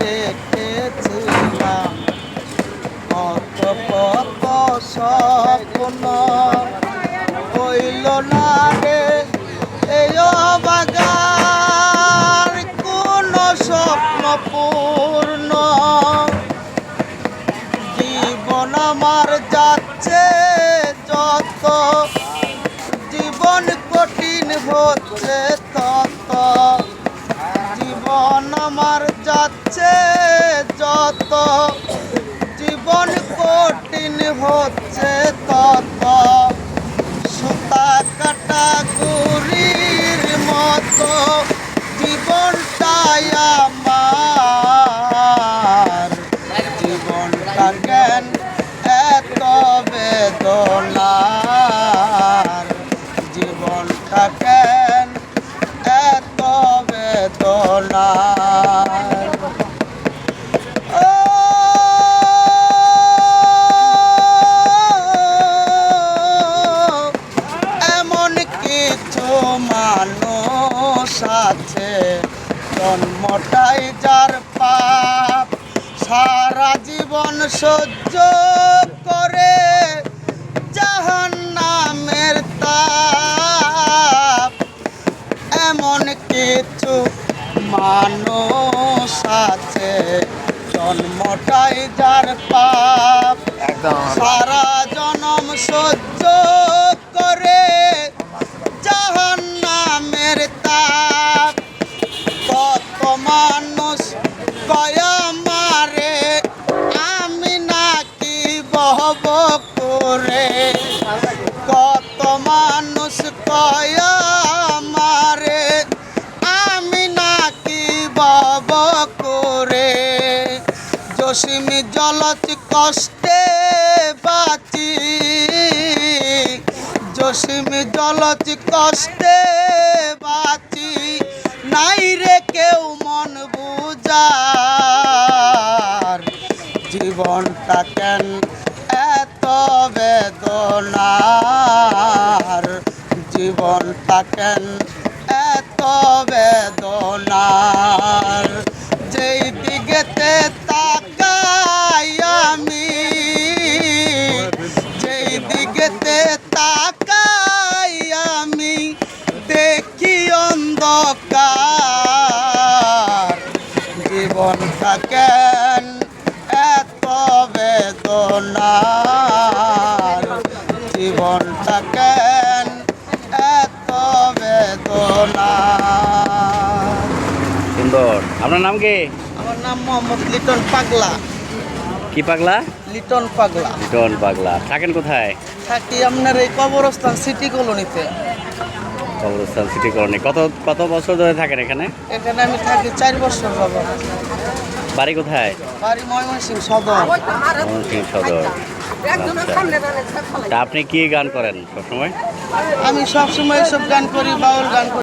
দেখেছিলাম। কত কত হইল না রে, এই বাগার কোন স্বপ্ন জীবন আমার যাচ্ছে যত, জীবন কঠিন হচ্ছে তত। জীবন আমার যাচ্ছে যত জীবন কঠিন হচ্ছে তত। সুতা কাটা গুরির মানুষ আছে। জন্মটাই যার পাপ সারা জীবন সহ্য করে জাহান নামের তাপ। এমন কিছু মানুষ আছে জন্মটাই যার পাপ সারা জনম সহ্য জসিমি জলচ কষ্টে বাঁচি। জসিমি জলচ কষ্টে বাঁচি। নাই রে কেউ মন বুঝার। জীবনটা কেন এত বেদনার? জীবনটা কেন এত বেদনার? বেদনার জীবনটা কেন এত বেদনার? সুন্দর। আপনার নাম কি? আমার নাম মোহাম্মদ লিটন পাগলা। কি পাগলা? লিটন পাগলা। লিটন পাগলা। থাকেন কোথায়? থাকি আপনার এই কবরস্থান সিটি কলোনিতে। কবরস্থান সিটি কলোনি। কত কত বছর ধরে থাকেন এখানে? এখানে আমি থাকি চার বছর বাবা বাড়ি কোথায়? বাড়ি ময়মনসিং সদর। ময়মনসিংহ সদর। আচ্ছা। আপনি কি গান করেন সবসময়? আমি সবসময় সব গান করি বাউল গান করি।